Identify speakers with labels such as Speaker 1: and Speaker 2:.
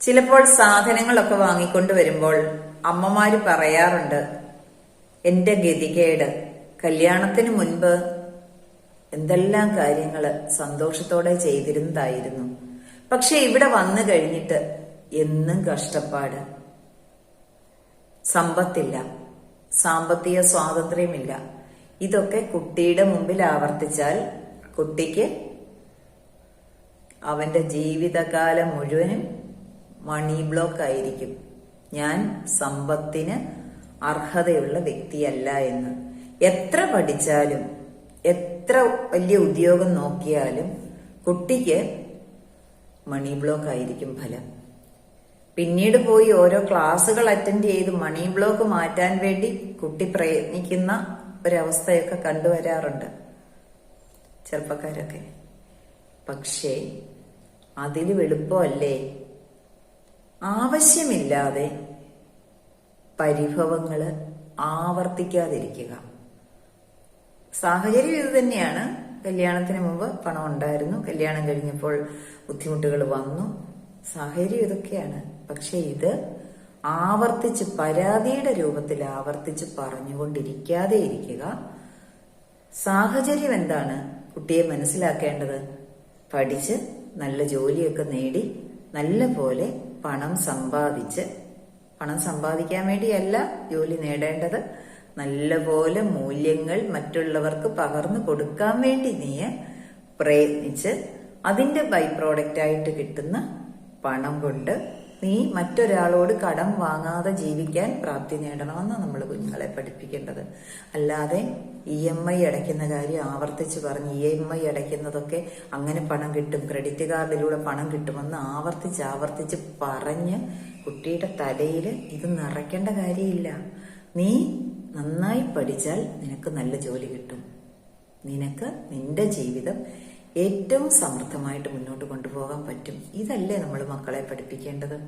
Speaker 1: ചിലപ്പോൾ സാധനങ്ങളൊക്കെ വാങ്ങിക്കൊണ്ട് വരുമ്പോൾ അമ്മമാര് പറയാറുണ്ട് എന്റെ ഗതികേട് കല്യാണത്തിന് മുൻപ് എന്തെല്ലാം കാര്യങ്ങൾ സന്തോഷത്തോടെ ചെയ്തിരുന്നതായിരുന്നു. പക്ഷെ ഇവിടെ വന്നു കഴിഞ്ഞിട്ട് എന്നും കഷ്ടപ്പാട്. സമ്പത്തില്ല സാമ്പത്തിക സ്വാതന്ത്ര്യമില്ല. ഇതൊക്കെ കുട്ടിയുടെ മുമ്പിൽ ആവർത്തിച്ചാൽ കുട്ടിക്ക് അവന്റെ ജീവിതകാലം മുഴുവനും മണി ബ്ലോക്ക് ആയിരിക്കും. ഞാൻ സമ്പത്തിന് അർഹതയുള്ള വ്യക്തിയല്ല എന്ന്. എത്ര പഠിച്ചാലും എത്ര വലിയ ഉദ്യോഗം നോക്കിയാലും കുട്ടിക്ക് മണി ബ്ലോക്ക് ആയിരിക്കും ഫലം. പിന്നീട് പോയി ഓരോ ക്ലാസ്സുകൾ അറ്റൻഡ് ചെയ്ത് മണി ബ്ലോക്ക് മാറ്റാൻ വേണ്ടി കുട്ടി പ്രയത്നിക്കുന്ന ഒരവസ്ഥയൊക്കെ കണ്ടുവരാറുണ്ട് ചെറുപ്പക്കാരൊക്കെ. പക്ഷേ അതിൽ എളുപ്പമല്ലേ? ആവശ്യമില്ലാതെ പരിഭവങ്ങൾ ആവർത്തിക്കാതിരിക്കുക. സാഹചര്യം ഇത് തന്നെയാണ്. കല്യാണത്തിന് മുമ്പ് പണം ഉണ്ടായിരുന്നു. കല്യാണം കഴിഞ്ഞപ്പോൾ ബുദ്ധിമുട്ടുകൾ വന്നു. സാഹചര്യം ഇതൊക്കെയാണ്. പക്ഷെ ഇത് ആവർത്തിച്ച് പരാതിയുടെ രൂപത്തിൽ ആവർത്തിച്ച് പറഞ്ഞുകൊണ്ടിരിക്കാതെ ഇരിക്കുക. സാഹചര്യം എന്താണ്? കുട്ടിയെ മനസ്സിലാക്കേണ്ടത്. പഠിച്ച് നല്ല ജോലിയൊക്കെ നേടി നല്ല പോലെ പണം സമ്പാദിച്ച് പണം സമ്പാദിക്കാൻ വേണ്ടിയല്ല ജോലി നേടേണ്ടത്. നല്ലപോലെ മൂല്യങ്ങൾ മറ്റുള്ളവർക്ക് പകർന്നു കൊടുക്കാൻ വേണ്ടി നീ പ്രയത്നിച്ച് അതിന്റെ ബൈ പ്രോഡക്റ്റ് ആയിട്ട് കിട്ടുന്ന പണം കൊണ്ട് നീ മറ്റൊരാളോട് കടം വാങ്ങാതെ ജീവിക്കാൻ പ്രാപ്തി നേടണമെന്നാണ് നമ്മൾ കുഞ്ഞുങ്ങളെ പഠിപ്പിക്കേണ്ടത്. അല്ലാതെ ഇ എം ഐ അടയ്ക്കുന്ന കാര്യം ആവർത്തിച്ച് പറഞ്ഞ് ഇ എം ഐ അടയ്ക്കുന്നതൊക്കെ അങ്ങനെ പണം കിട്ടും. ക്രെഡിറ്റ് കാർഡിലൂടെ പണം കിട്ടുമെന്ന് ആവർത്തിച്ച് ആവർത്തിച്ച് പറഞ്ഞ് കുട്ടിയുടെ തലയിൽ ഇത് നിറയ്ക്കേണ്ട കാര്യമില്ല. നീ നന്നായി പഠിച്ചാൽ നിനക്ക് നല്ല ജോലി കിട്ടും. നിനക്ക് നിന്റെ ജീവിതം ഏറ്റവും സമൃദ്ധമായിട്ട് മുന്നോട്ട് കൊണ്ടുപോകാൻ പറ്റും. ഇതല്ലേ നമ്മൾ മക്കളെ പഠിപ്പിക്കേണ്ടത്?